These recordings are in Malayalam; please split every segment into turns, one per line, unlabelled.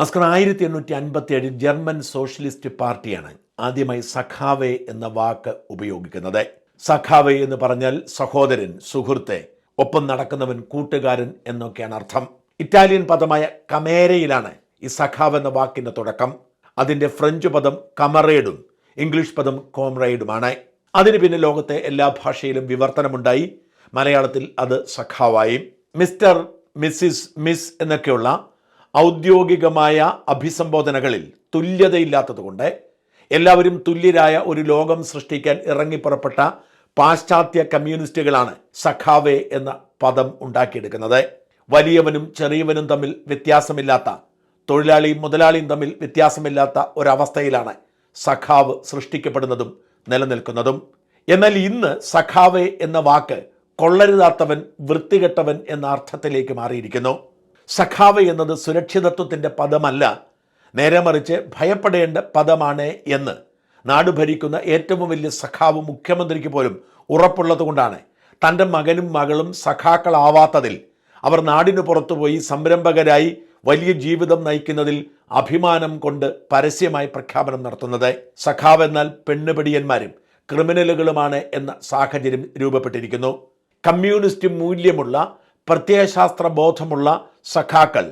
നസ്കർ ആയിരത്തി എണ്ണൂറ്റി അൻപത്തി ഏഴിൽ ജർമ്മൻ സോഷ്യലിസ്റ്റ് പാർട്ടിയാണ് ആദ്യമായി സഖാവെ എന്ന വാക്ക് ഉപയോഗിക്കുന്നത്. സഖാവെ എന്ന് പറഞ്ഞാൽ സഹോദരൻ സുഹൃത്തെ ഒപ്പം നടക്കുന്നവൻ കൂട്ടുകാരൻ എന്നൊക്കെയാണ് അർത്ഥം. ഇറ്റാലിയൻ പദമായ കമേരയിലാണ് ഈ സഖാവ് എന്ന വാക്കിന്റെ തുടക്കം. അതിന്റെ ഫ്രഞ്ച് പദം കമറേഡും ഇംഗ്ലീഷ് പദം കോംറേഡുമാണ്. അതിന് പിന്നെ ലോകത്തെ എല്ലാ ഭാഷയിലും വിവർത്തനമുണ്ടായി. മലയാളത്തിൽ അത് സഖാവായി. മിസ്റ്റർ മിസ്സിസ് മിസ് എന്നൊക്കെയുള്ള ഔദ്യോഗികമായ അഭിസംബോധനകളിൽ തുല്യതയില്ലാത്തതുകൊണ്ട് എല്ലാവരും തുല്യരായ ഒരു ലോകം സൃഷ്ടിക്കാൻ ഇറങ്ങിപ്പുറപ്പെട്ട പാശ്ചാത്യ കമ്മ്യൂണിസ്റ്റുകളാണ് സഖാവേ എന്ന പദം ഉണ്ടാക്കിയെടുക്കുന്നത്. വലിയവനും ചെറിയവനും തമ്മിൽ വ്യത്യാസമില്ലാത്ത തൊഴിലാളിയും മുതലാളിയും തമ്മിൽ വ്യത്യാസമില്ലാത്ത ഒരവസ്ഥയിലാണ് സഖാവ് സൃഷ്ടിക്കപ്പെടുന്നതും നിലനിൽക്കുന്നതും. എന്നാൽ ഇന്ന് സഖാവേ എന്ന വാക്ക് കൊള്ളരുതാത്തവൻ വൃത്തികെട്ടവൻ എന്ന അർത്ഥത്തിലേക്ക് മാറിയിരിക്കുന്നു. സഖാവ് എന്നത് സുരക്ഷിതത്വത്തിന്റെ പദമല്ല. നേരെ മറിച്ച് ഭയപ്പെടേണ്ട പദമാണ് എന്ന്. നാട് ഭരിക്കുന്ന ഏറ്റവും വലിയ സഖാവ് മുഖ്യമന്ത്രിക്ക് പോലും ഉറപ്പുള്ളതുകൊണ്ടാണ് തന്റെ മകനും മകളും സഖാക്കളാവാത്തതിൽ അവർ നാടിനു പുറത്തുപോയി സംരംഭകരായി വലിയ ജീവിതം നയിക്കുന്നതിൽ അഭിമാനം കൊണ്ട് പരസ്യമായി പ്രഖ്യാപനം നടത്തുന്നത് സഖാവ് എന്നാൽ പെണ്ണുപിടിയന്മാരും ക്രിമിനലുകളുമാണ് എന്ന സാഹചര്യം രൂപപ്പെട്ടിരിക്കുന്നു. കമ്മ്യൂണിസ്റ്റ് മൂല്യമുള്ള പ്രത്യയശാസ്ത്ര ബോധമുള്ള സഖാക്കൾ.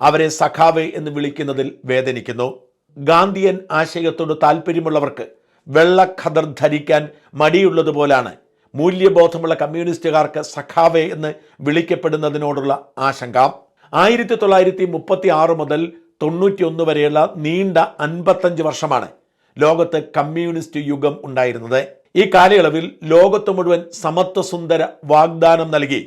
അവരെ സഖാവ് എന്ന് വിളിക്കുന്നതിൽ വേദനിക്കുന്നു. ഗാന്ധിയൻ ആശയത്തോട് താല്പര്യമുള്ളവർക്ക് വെള്ള ഖദർ ധരിക്കാൻ മടിയുള്ളതുപോലാണ് മൂല്യബോധമുള്ള കമ്മ്യൂണിസ്റ്റുകാർക്ക് സഖാവെ എന്ന് വിളിക്കപ്പെടുന്നതിനോടുള്ള ആശങ്ക. ആയിരത്തി തൊള്ളായിരത്തി മുപ്പത്തി ആറ് മുതൽ തൊണ്ണൂറ്റിയൊന്ന് വരെയുള്ള നീണ്ട അൻപത്തഞ്ച് വർഷമാണ് ലോകത്ത് കമ്മ്യൂണിസ്റ്റ് യുഗം ഉണ്ടായിരുന്നത്. ഈ കാലയളവിൽ ലോകത്ത് മുഴുവൻ സമത്വസുന്ദര വാഗ്ദാനം നൽകി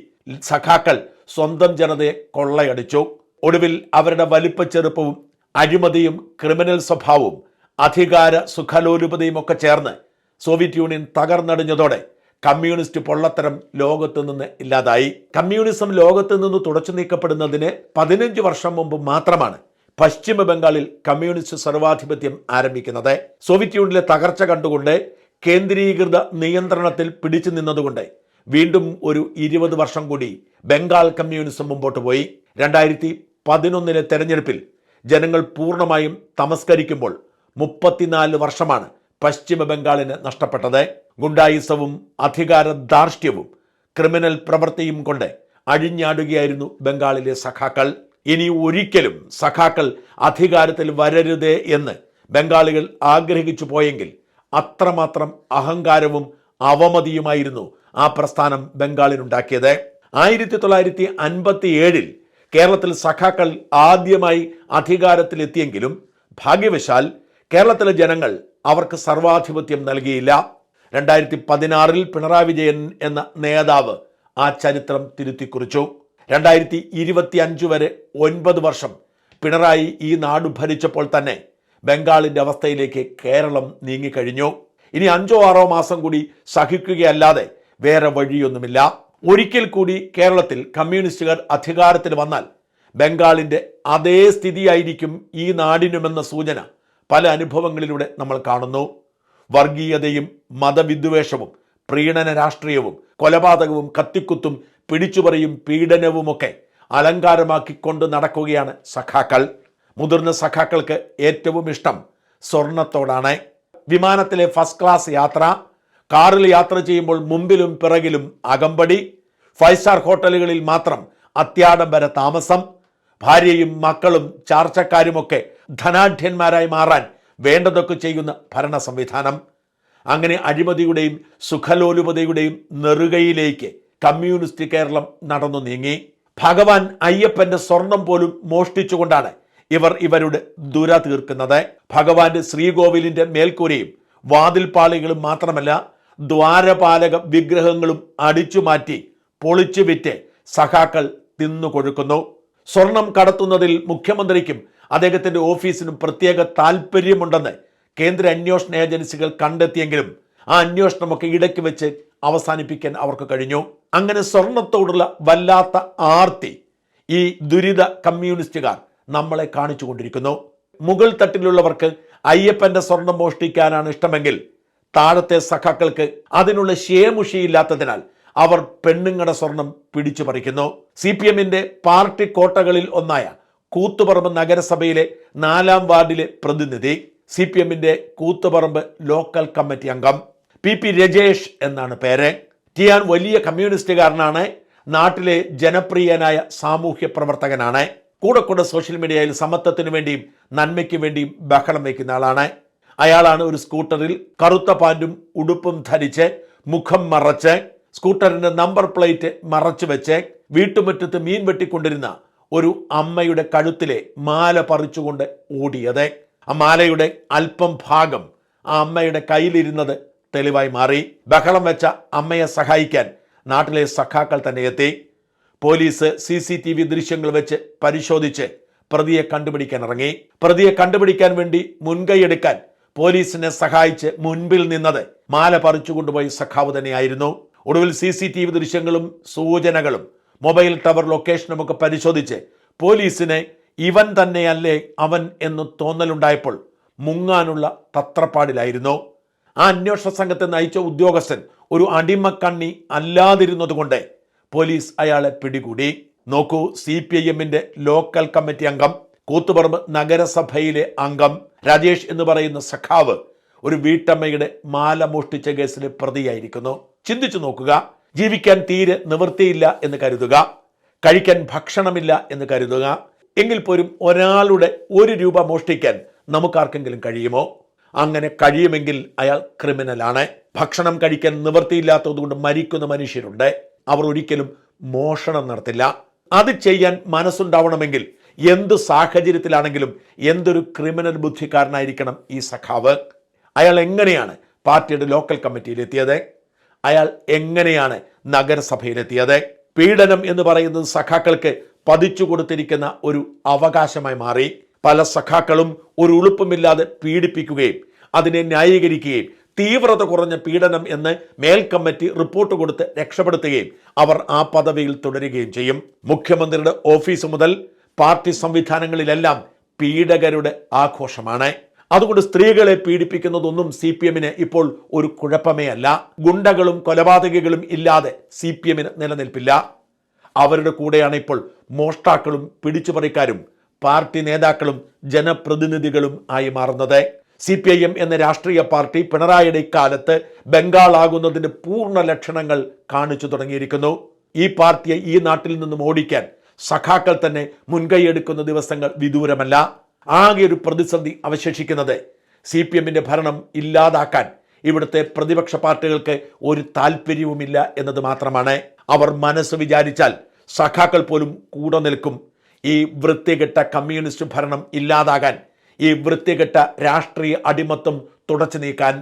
സഖാക്കൾ സ്വന്തം ജനതയെ കൊള്ളയടിച്ചു. ഒടുവിൽ അവരുടെ വലിപ്പച്ചെറുപ്പവും അഴിമതിയും ക്രിമിനൽ സ്വഭാവവും അധികാര സുഖലോലുപതയും ഒക്കെ ചേർന്ന് സോവിയറ്റ് യൂണിയൻ തകർന്നടിഞ്ഞതോടെ കമ്മ്യൂണിസ്റ്റ് പൊള്ളത്തരം ലോകത്ത് നിന്ന് ഇല്ലാതായി. കമ്മ്യൂണിസം ലോകത്ത് നിന്ന് തുടച്ചു നീക്കപ്പെടുന്നതിന് പതിനഞ്ച് വർഷം മുമ്പ് മാത്രമാണ് പശ്ചിമ ബംഗാളിൽ കമ്മ്യൂണിസ്റ്റ് സർവാധിപത്യം ആരംഭിക്കുന്നത്. സോവിയറ്റ് യൂണിയനിലെ തകർച്ച കണ്ടുകൊണ്ട് കേന്ദ്രീകൃത നിയന്ത്രണത്തിൽ പിടിച്ചു നിന്നതുകൊണ്ട് വീണ്ടും ഒരു ഇരുപത് വർഷം കൂടി ബംഗാൾ കമ്മ്യൂണിസം മുമ്പോട്ട് പോയി. രണ്ടായിരത്തി പതിനൊന്നിലെ തെരഞ്ഞെടുപ്പിൽ ജനങ്ങൾ പൂർണമായും തമസ്കരിക്കുമ്പോൾ മുപ്പത്തിനാല് വർഷമാണ് പശ്ചിമ ബംഗാളിന് നഷ്ടപ്പെട്ടത്. ഗുണ്ടായുസവും അധികാര ധാർഷ്ട്യവും ക്രിമിനൽ പ്രവൃത്തിയും കൊണ്ട് അഴിഞ്ഞാടുകയായിരുന്നു ബംഗാളിലെ സഖാക്കൾ. ഇനി ഒരിക്കലും സഖാക്കൾ അധികാരത്തിൽ വരരുതേ എന്ന് ബംഗാളികൾ ആഗ്രഹിച്ചു പോയെങ്കിൽ അത്രമാത്രം അഹങ്കാരവും അവമതിയുമായിരുന്നു ആ പ്രസ്ഥാനം ബംഗാളിനുണ്ടാക്കിയത്. ആയിരത്തി തൊള്ളായിരത്തി അൻപത്തി ഏഴിൽ കേരളത്തിൽ സഖാക്കൾ ആദ്യമായി അധികാരത്തിലെത്തിയെങ്കിലും ഭാഗ്യവശാൽ കേരളത്തിലെ ജനങ്ങൾ അവർക്ക് സർവാധിപത്യം നൽകിയില്ല. രണ്ടായിരത്തി പതിനാറിൽ പിണറായി വിജയൻ എന്ന നേതാവ് ആ ചരിത്രം തിരുത്തിക്കുറിച്ചു. രണ്ടായിരത്തി ഇരുപത്തി അഞ്ച് വരെ ഒൻപത് വർഷം പിണറായി ഈ നാട് ഭരിച്ചപ്പോൾ തന്നെ ബംഗാളിന്റെ അവസ്ഥയിലേക്ക് കേരളം നീങ്ങിക്കഴിഞ്ഞു. ഇനി അഞ്ചോ ആറോ മാസം കൂടി സഹിക്കുകയല്ലാതെ വേറെ വഴിയൊന്നുമില്ല. ഒരിക്കൽ കൂടി കേരളത്തിൽ കമ്മ്യൂണിസ്റ്റുകാർ അധികാരത്തിൽ വന്നാൽ ബംഗാളിന്റെ അതേ സ്ഥിതിയായിരിക്കും ഈ നാടിനുമെന്ന സൂചന പല അനുഭവങ്ങളിലൂടെ നമ്മൾ കാണുന്നു. വർഗീയതയും മതവിദ്വേഷവും പ്രീണന രാഷ്ട്രീയവും കൊലപാതകവും കത്തിക്കുത്തും പിടിച്ചുപറിയും പീഡനവുമൊക്കെ അലങ്കാരമാക്കിക്കൊണ്ട് നടക്കുകയാണ് സഖാക്കൾ. മുതിർന്ന സഖാക്കൾക്ക് ഏറ്റവും ഇഷ്ടം സ്വർണത്തോടാണ്. വിമാനത്തിലെ ഫസ്റ്റ് ക്ലാസ് യാത്ര കാറിൽ യാത്ര ചെയ്യുമ്പോൾ മുമ്പിലും പിറകിലും അകമ്പടി ഫൈവ് സ്റ്റാർ ഹോട്ടലുകളിൽ മാത്രം അത്യാഡംബര താമസം ഭാര്യയും മക്കളും ചാർച്ചക്കാരുമൊക്കെ ധനാഢ്യന്മാരായി മാറാൻ വേണ്ടതൊക്കെ ചെയ്യുന്ന ഭരണ സംവിധാനം. അങ്ങനെ അഴിമതിയുടെയും സുഖലോലുപതയുടെയും നെറുകയിലേക്ക് കമ്മ്യൂണിസ്റ്റ് കേരളം നടന്നു നീങ്ങി. ഭഗവാൻ അയ്യപ്പന്റെ സ്വർണം പോലും മോഷ്ടിച്ചുകൊണ്ടാണ് ഇവർ ഇവരുടെ ദുര തീർക്കുന്നത്. ഭഗവാന്റെ ശ്രീകോവിലിന്റെ മേൽക്കൂരയും വാതിൽപ്പാളികളും മാത്രമല്ല ദ്വാരപാലക വിഗ്രഹങ്ങളും അടിച്ചു മാറ്റി പൊളിച്ചു വിറ്റ് സഖാക്കൾ തിന്നുകൊഴുക്കുന്നു സ്വർണം കടത്തുന്നതിൽ മുഖ്യമന്ത്രിക്കും അദ്ദേഹത്തിന്റെ ഓഫീസിനും പ്രത്യേക താല്പര്യമുണ്ടെന്ന് കേന്ദ്ര അന്വേഷണ ഏജൻസികൾ കണ്ടെത്തിയെങ്കിലും ആ അന്വേഷണമൊക്കെ ഇടയ്ക്ക് വെച്ച് അവസാനിപ്പിക്കാൻ അവർക്ക് കഴിഞ്ഞു. അങ്ങനെ സ്വർണത്തോടുള്ള വല്ലാത്ത ആർത്തി ഈ ദുരിത കമ്മ്യൂണിസ്റ്റുകാർ നമ്മളെ കാണിച്ചു കൊണ്ടിരിക്കുന്നു. മുകൾ തട്ടിലുള്ളവർക്ക് അയ്യപ്പന്റെ സ്വർണം മോഷ്ടിക്കാനാണ് ഇഷ്ടമെങ്കിൽ താഴത്തെ സഖാക്കൾക്ക് അതിനുള്ള ശേമുഷിയില്ലാത്തതിനാൽ അവർ പെണ്ണുങ്ങളുടെ സ്വർണം പിടിച്ചു പറിക്കുന്നു. സി പി എമ്മിന്റെ പാർട്ടി കോട്ടകളിൽ ഒന്നായ കൂത്തുപറമ്പ് നഗരസഭയിലെ നാലാം വാർഡിലെ പ്രതിനിധി സി പി എമ്മിന്റെ കൂത്തുപറമ്പ് ലോക്കൽ കമ്മിറ്റി അംഗം പി പി രജേഷ് എന്നാണ് പേര്. ടിയാൻ വലിയ കമ്മ്യൂണിസ്റ്റുകാരനാണ് നാട്ടിലെ ജനപ്രിയനായ സാമൂഹ്യ പ്രവർത്തകനാണ്. കൂടെ കൂടെ സോഷ്യൽ മീഡിയയിൽ സമത്വത്തിനു വേണ്ടിയും നന്മയ്ക്ക് വേണ്ടിയും ബഹളം വയ്ക്കുന്ന ആളാണ്. അയാളാണ് ഒരു സ്കൂട്ടറിൽ കറുത്ത പാന്റും ഉടുപ്പും ധരിച്ച് മുഖം മറച്ച് സ്കൂട്ടറിന്റെ നമ്പർ പ്ലേറ്റ് മറച്ചു വെച്ച് വീട്ടുമുറ്റത്ത് മീൻ വെട്ടിക്കൊണ്ടിരുന്ന ഒരു അമ്മയുടെ കഴുത്തിലെ മാല പറിച്ചുകൊണ്ട് ഓടിയത്. ആ മാലയുടെ അല്പം ഭാഗം ആ അമ്മയുടെ കയ്യിലിരുന്നത് തെളിവായി മാറി. ബഹളം വെച്ച അമ്മയെ സഹായിക്കാൻ നാട്ടിലെ സഖാക്കൾ തന്നെ എത്തി. Police C C T V ദൃശ്യങ്ങൾ വെച്ച് പരിശോധിച്ച് പ്രതിയെ കണ്ടുപിടിക്കാൻ ഇറങ്ങി. പ്രതിയെ കണ്ടുപിടിക്കാൻ വേണ്ടി മുൻകൈയെടുക്കാൻ പോലീസിനെ സഹായിച്ച് മുൻപിൽ നിന്നത്. മാല പറിച്ചു കൊണ്ടുപോയി സഖാവ് തന്നെയായിരുന്നു. ഒടുവിൽ സി സി ടി വി ദൃശ്യങ്ങളും സൂചനകളും മൊബൈൽ ടവർ ലൊക്കേഷനും ഒക്കെ പരിശോധിച്ച് പോലീസിനെ ഇവൻ തന്നെയല്ലേ അവൻ എന്ന് തോന്നലുണ്ടായപ്പോൾ മുങ്ങാനുള്ള തത്രപ്പാടിലായിരുന്നു. ആ അന്വേഷണ സംഘത്തെ നയിച്ച ഉദ്യോഗസ്ഥൻ ഒരു അടിമക്കണ്ണി അല്ലാതിരുന്നതുകൊണ്ട് പോലീസ് അയാളെ പിടികൂടി. നോക്കൂ സി പി ഐ എമ്മിന്റെ ലോക്കൽ കമ്മിറ്റി അംഗം കൂത്തുപറമ്പ് നഗരസഭയിലെ അംഗം രാജേഷ് എന്ന് പറയുന്ന സഖാവ് ഒരു വീട്ടമ്മയുടെ മാല മോഷ്ടിച്ച കേസിലെ പ്രതിയായിരിക്കുന്നു. ചിന്തിച്ചു നോക്കുക. ജീവിക്കാൻ തീരെ നിവൃത്തിയില്ല എന്ന് കരുതുക. കഴിക്കാൻ ഭക്ഷണമില്ല എന്ന് കരുതുക. എങ്കിൽ പോലും ഒരാളുടെ ഒരു രൂപ മോഷ്ടിക്കാൻ നമുക്കാർക്കെങ്കിലും കഴിയുമോ? അങ്ങനെ കഴിയുമെങ്കിൽ അയാൾ ക്രിമിനലാണ്. ഭക്ഷണം കഴിക്കാൻ നിവൃത്തിയില്ലാത്തതുകൊണ്ട് മരിക്കുന്ന മനുഷ്യരുണ്ട്. അവർ ഒരിക്കലും മോഷണം നടത്തില്ല. അത് ചെയ്യാൻ മനസ്സുണ്ടാവണമെങ്കിൽ എന്ത് സാഹചര്യത്തിലാണെങ്കിലും എന്തൊരു ക്രിമിനൽ ബുദ്ധിക്കാരനായിരിക്കണം ഈ സഖാവ്? അയാൾ എങ്ങനെയാണ് പാർട്ടിയുടെ ലോക്കൽ കമ്മിറ്റിയിലെത്തിയത്? അയാൾ എങ്ങനെയാണ് നഗരസഭയിലെത്തിയത്? പീഡനം എന്ന് പറയുന്നത് സഖാക്കൾക്ക് പതിച്ചു കൊടുത്തിരിക്കുന്ന ഒരു അവകാശമായി മാറി. പല സഖാക്കളും ഒരു ഉളുപ്പുമില്ലാതെ പീഡിപ്പിക്കുകയും അതിനെ ന്യായീകരിക്കുകയും തീവ്രത കുറഞ്ഞ പീഡനം എന്ന് മേൽ കമ്മിറ്റി റിപ്പോർട്ട് കൊടുത്ത് രക്ഷപ്പെടുത്തുകയും അവർ ആ പദവിയിൽ തുടരുകയും ചെയ്യും. മുഖ്യമന്ത്രിയുടെ ഓഫീസ് മുതൽ പാർട്ടി സംവിധാനങ്ങളിലെല്ലാം പീഡകരുടെ ആഘോഷമാണ്. അതുകൊണ്ട് സ്ത്രീകളെ പീഡിപ്പിക്കുന്നതൊന്നും സി പി എമ്മിന് ഇപ്പോൾ ഒരു കുഴപ്പമേ അല്ല. ഗുണ്ടകളും കൊലപാതകികളും ഇല്ലാതെ സി പി എമ്മിന് നിലനിൽപ്പില്ല. അവരുടെ കൂടെയാണ് ഇപ്പോൾ മോഷ്ടാക്കളും പിടിച്ചുപറിക്കാരും പാർട്ടി നേതാക്കളും ജനപ്രതിനിധികളും ആയി മാറുന്നത്. സി പി ഐ എം എന്ന രാഷ്ട്രീയ പാർട്ടി പിണറായിയുടെ ഇക്കാലത്ത് ബംഗാൾ ആകുന്നതിന്റെ പൂർണ ലക്ഷണങ്ങൾ കാണിച്ചു തുടങ്ങിയിരിക്കുന്നു. ഈ പാർട്ടിയെ ഈ നാട്ടിൽ നിന്നും ഓടിക്കാൻ സഖാക്കൾ തന്നെ മുൻകൈയെടുക്കുന്ന ദിവസങ്ങൾ വിദൂരമല്ല. ആകെ ഒരു പ്രതിസന്ധി അവശേഷിക്കുന്നത്. സി പി എമ്മിന്റെ ഭരണം ഇല്ലാതാക്കാൻ ഇവിടുത്തെ പ്രതിപക്ഷ പാർട്ടികൾക്ക് ഒരു താല്പര്യവുമില്ല എന്നത് മാത്രമാണ്. അവർ മനസ്സ് വിചാരിച്ചാൽ സഖാക്കൾ പോലും കൂടെ നിൽക്കും. ഈ വൃത്തികെട്ട കമ്മ്യൂണിസ്റ്റ് ഭരണം ഇല്ലാതാകാൻ ഈ വൃത്തികെട്ട രാഷ്ട്രീയ അടിമത്വം തുടച്ചു നീക്കാൻ